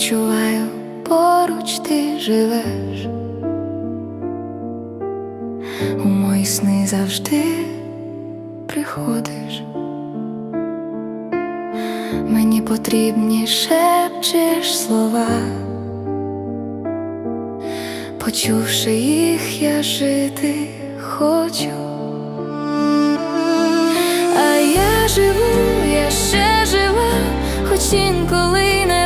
відчуваю, поруч ти живеш. У мої сни завжди приходиш. Мені потрібні шепчеш слова. Почувши їх, я жити хочу. А я живу, я ще жива, хоч інколи не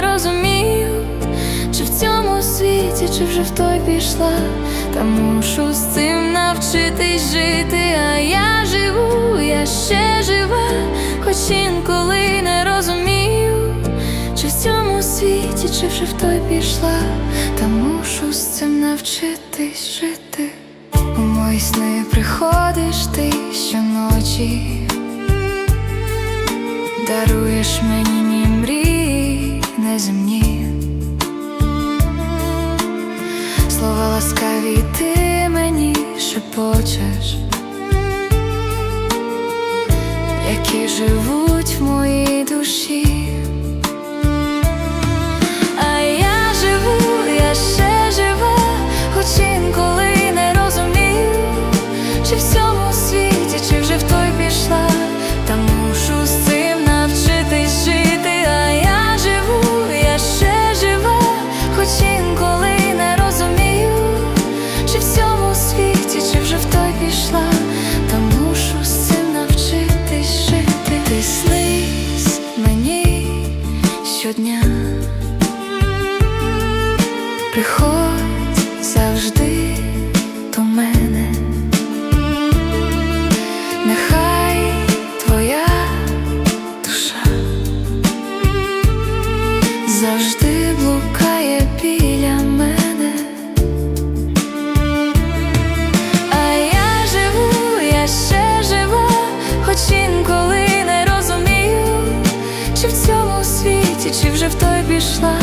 чи вже в той пішла, та мушу з цим навчитись жити. А я живу, я ще жива, хоч інколи не розумію, чи в цьому світі, чи вже в той пішла, та мушу з цим навчитись жити. У мої сни приходиш ти щоночі, даруєш мені ні мрії неземні, ласкаві ти мені шепочеш, які живуть в моїй щодня. Приходь вже в той пішла,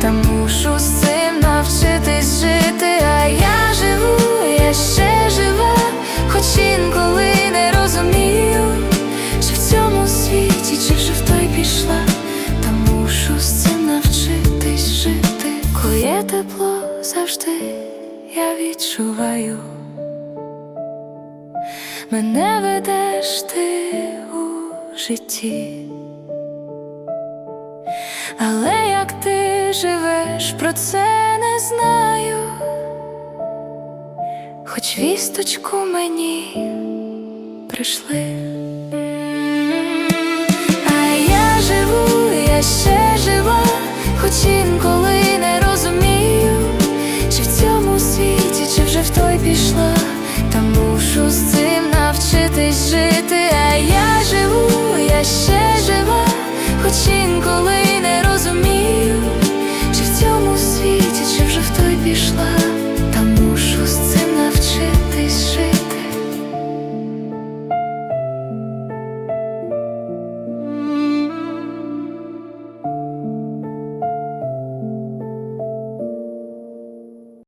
та мушу з цим навчитись жити, а я живу, я ще жива, хоч інколи не розумію, чи в цьому світі, чи вже в той пішла, та мушу з цим навчитись жити, коли є тепло завжди я відчуваю. Мене ведеш ти у житті але як ти живеш, про це не знаю, хоч вісточку мені прийшли, а я живу я ще.